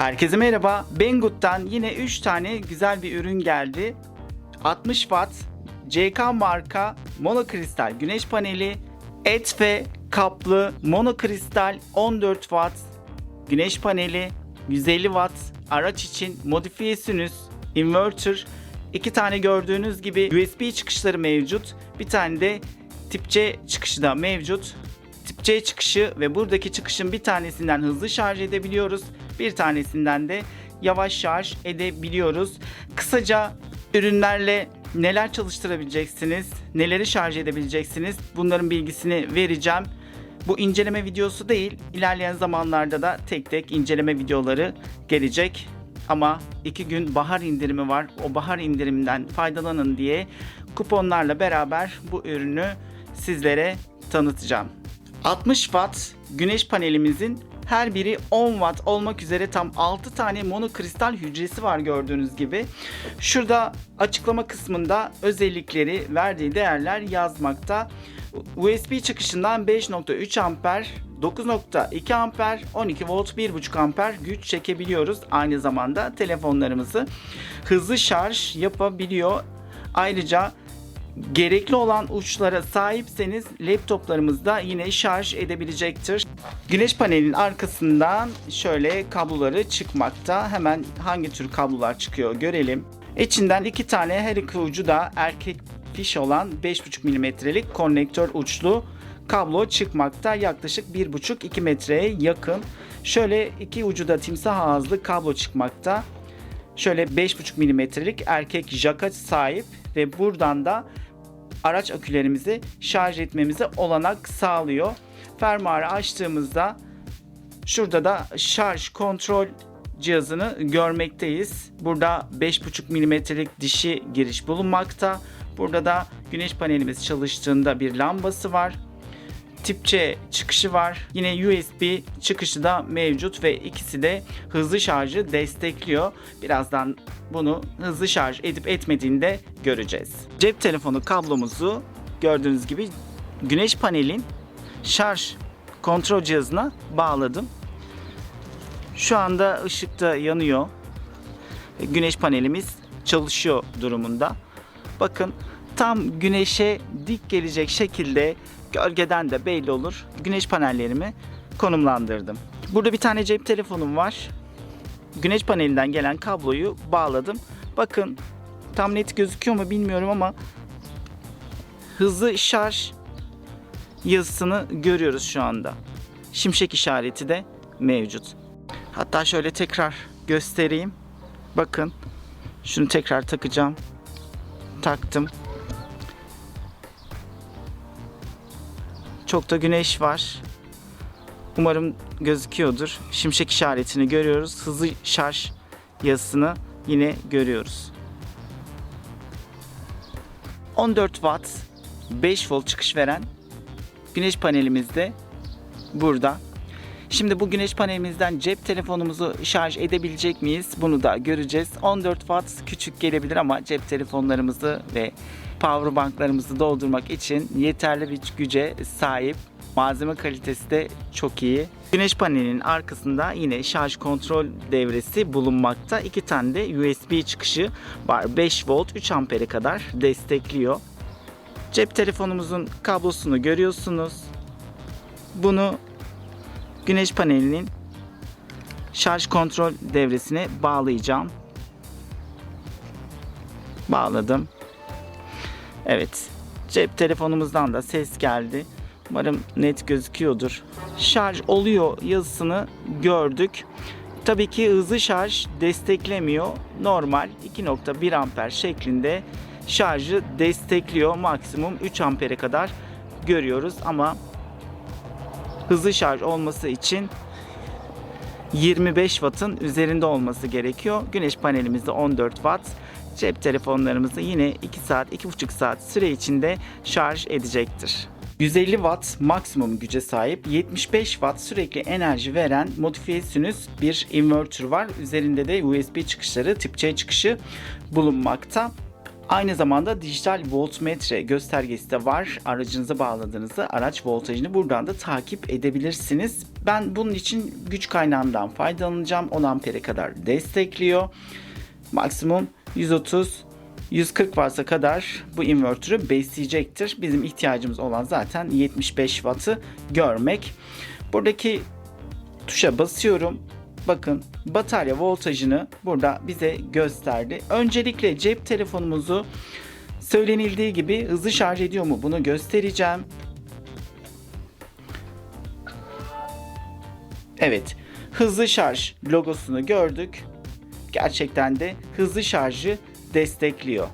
Herkese merhaba. Banggood'dan yine 3 tane güzel bir ürün geldi. 60 watt CK marka monokristal güneş paneli, etfe kaplı monokristal 14 watt güneş paneli, 150 watt araç için modifiye sinüs, inverter, iki tane gördüğünüz gibi USB çıkışları mevcut. Bir tane de tip C çıkışı da mevcut. Tip C çıkışı ve buradaki çıkışın bir tanesinden hızlı şarj edebiliyoruz. Bir tanesinden de yavaş şarj edebiliyoruz. Kısaca ürünlerle neler çalıştırabileceksiniz, neleri şarj edebileceksiniz bunların bilgisini vereceğim. Bu inceleme videosu değil, ilerleyen zamanlarda da tek tek inceleme videoları gelecek. Ama iki gün bahar indirimi var. O bahar indiriminden faydalanın diye kuponlarla beraber bu ürünü sizlere tanıtacağım. 60 watt güneş panelimizin her biri 10 watt olmak üzere tam 6 tane monokristal hücresi var gördüğünüz gibi. Şurada açıklama kısmında özellikleri, verdiği değerler yazmakta. USB çıkışından 5.3 amper, 9.2 amper, 12 volt 1.5 amper güç çekebiliyoruz. Aynı zamanda telefonlarımızı hızlı şarj yapabiliyor. Ayrıca gerekli olan uçlara sahipseniz laptoplarımızda yine şarj edebilecektir. Güneş panelinin arkasından şöyle kabloları çıkmakta. Hemen hangi tür kablolar çıkıyor görelim. İçinden iki tane her iki ucu da erkek fiş olan 5.5 milimetrelik konnektör uçlu kablo çıkmakta. Yaklaşık 1.5-2 metreye yakın. Şöyle iki ucu da timsah ağızlı kablo çıkmakta. Şöyle 5.5 milimetrelik erkek jaka sahip ve buradan da araç akülerimizi şarj etmemize olanak sağlıyor. Fermuarı açtığımızda şurada da şarj kontrol cihazını görmekteyiz. Burada 5.5 milimetrelik dişi giriş bulunmakta. Burada da güneş panelimiz çalıştığında bir lambası var. Tip C çıkışı var. Yine USB çıkışı da mevcut ve ikisi de hızlı şarjı destekliyor. Birazdan bunu hızlı şarj edip etmediğini de göreceğiz. Cep telefonu kablomuzu gördüğünüz gibi güneş panelin şarj kontrol cihazına bağladım. Şu anda ışıkta yanıyor. Güneş panelimiz çalışıyor durumunda. Bakın tam güneşe dik gelecek şekilde gölgeden de belli olur. Güneş panellerimi konumlandırdım. Burada bir tane cep telefonum var. Güneş panelinden gelen kabloyu bağladım. Bakın tam net gözüküyor mu bilmiyorum ama hızlı şarj yazısını görüyoruz şu anda. Şimşek işareti de mevcut. Hatta şöyle tekrar göstereyim. Bakın şunu tekrar takacağım. Taktım. Çok da güneş var. Umarım gözüküyordur. Şimşek işaretini görüyoruz. Hızlı şarj yazısını yine görüyoruz. 14 watt 5 volt çıkış veren güneş panelimiz de burada. Şimdi bu güneş panelimizden cep telefonumuzu şarj edebilecek miyiz? Bunu da göreceğiz. 14 watt küçük gelebilir ama cep telefonlarımızı ve power banklarımızı doldurmak için yeterli bir güce sahip. Malzeme kalitesi de çok iyi. Güneş panelinin arkasında yine şarj kontrol devresi bulunmakta. İki tane de USB çıkışı var. 5 volt 3 ampere kadar destekliyor. Cep telefonumuzun kablosunu görüyorsunuz. Bunu güneş panelinin şarj kontrol devresine bağlayacağım. Bağladım. Evet. Cep telefonumuzdan da ses geldi. Umarım net gözüküyordur. Şarj oluyor yazısını gördük. Tabii ki hızlı şarj desteklemiyor. Normal 2.1 amper şeklinde şarjı destekliyor. Maksimum 3 ampere kadar görüyoruz ama hızlı şarj olması için 25 wattın üzerinde olması gerekiyor. Güneş panelimizde 14 watt. Cep telefonlarımızı yine 2 saat, 2,5 saat süre içinde şarj edecektir. 150 watt maksimum güce sahip, 75 watt sürekli enerji veren modifiye sinüs bir inverter var. Üzerinde de USB çıkışları, tip C çıkışı bulunmakta. Aynı zamanda dijital voltmetre göstergesi de var. Aracınıza bağladığınızda araç voltajını buradan da takip edebilirsiniz. Ben bunun için güç kaynağından faydalanacağım. 10 ampere kadar destekliyor. Maksimum 130 140 Watt'a kadar bu inverter'ı besleyecektir. Bizim ihtiyacımız olan zaten 75 Watt'ı görmek. Buradaki tuşa basıyorum. Bakın batarya voltajını burada bize gösterdi. Öncelikle cep telefonumuzu söylenildiği gibi hızlı şarj ediyor mu bunu göstereceğim. Evet, hızlı şarj logosunu gördük. Gerçekten de hızlı şarjı destekliyor.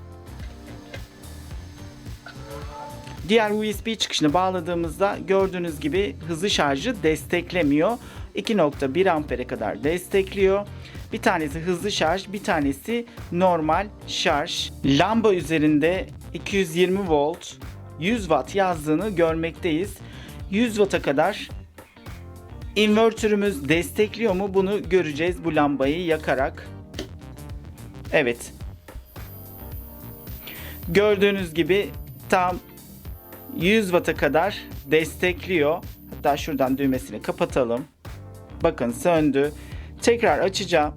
Diğer USB çıkışını bağladığımızda gördüğünüz gibi hızlı şarjı desteklemiyor. 2.1 ampere kadar destekliyor. Bir tanesi hızlı şarj, bir tanesi normal şarj. Lamba üzerinde 220 volt, 100 watt yazdığını görmekteyiz. 100 watt'a kadar invertörümüz destekliyor mu bunu göreceğiz bu lambayı yakarak. Evet. Gördüğünüz gibi tam 100 Watt'a kadar destekliyor. Hatta şuradan düğmesini kapatalım. Bakın söndü. Tekrar açacağım.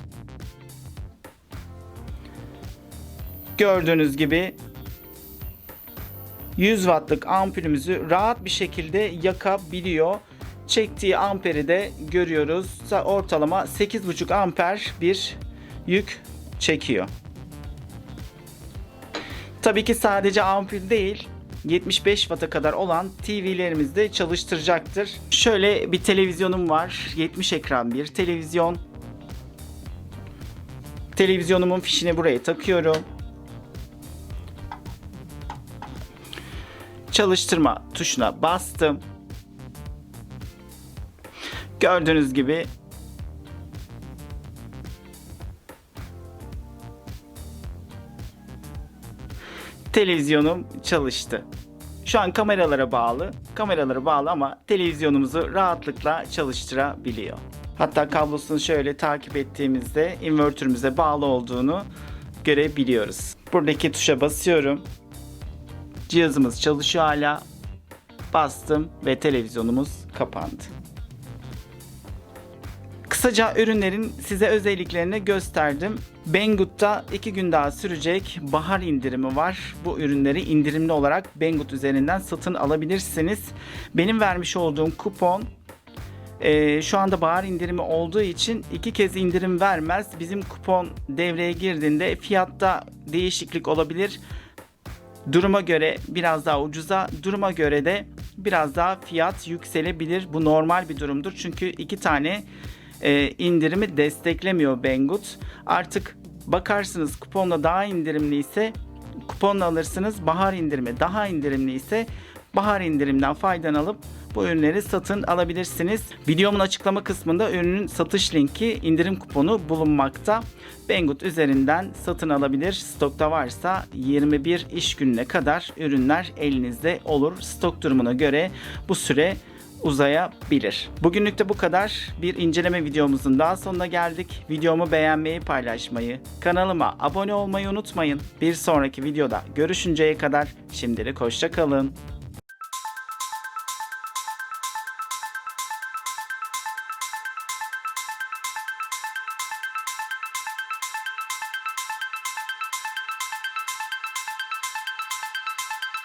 Gördüğünüz gibi 100 wattlık ampulümüzü rahat bir şekilde yakabiliyor. Çektiği amperi de görüyoruz. Ortalama 8,5 amper bir yük çekiyor. Tabii ki sadece ampul değil, 75 Watt'a kadar olan TV'lerimizi de çalıştıracaktır. Şöyle bir televizyonum var. 70 ekran bir televizyon. Televizyonumun fişini buraya takıyorum. Çalıştırma tuşuna bastım. Gördüğünüz gibi televizyonum çalıştı. Şu an kameralara bağlı. Kameralara bağlı ama televizyonumuzu rahatlıkla çalıştırabiliyor. Hatta kablosunu şöyle takip ettiğimizde invertörümüze bağlı olduğunu görebiliyoruz. Buradaki tuşa basıyorum. Cihazımız çalışıyor hala. Bastım ve televizyonumuz kapandı. Kısaca ürünlerin size özelliklerini gösterdim. Banggood'da 2 gün daha sürecek bahar indirimi var. Bu ürünleri indirimli olarak Banggood üzerinden satın alabilirsiniz. Benim vermiş olduğum kupon e, şu anda bahar indirimi olduğu için iki kez indirim vermez. Bizim kupon devreye girdiğinde fiyatta değişiklik olabilir. Duruma göre biraz daha ucuza, duruma göre de biraz daha fiyat yükselebilir. Bu normal bir durumdur. Çünkü iki tane e, indirimi desteklemiyor Banggood. Artık bakarsınız kuponla daha indirimli ise kuponla alırsınız. Bahar indirimi daha indirimli ise bahar indirimden faydalanıp bu ürünleri satın alabilirsiniz. Videomun açıklama kısmında ürünün satış linki, indirim kuponu bulunmakta. Banggood üzerinden satın alabilir. Stokta varsa 21 iş gününe kadar ürünler elinizde olur. Stok durumuna göre bu süre uzayabilir. Bugünlük de bu kadar. Bir inceleme videomuzun daha sonuna geldik. Videomu beğenmeyi, paylaşmayı, kanalıma abone olmayı unutmayın. Bir sonraki videoda görüşünceye kadar şimdilik hoşça kalın.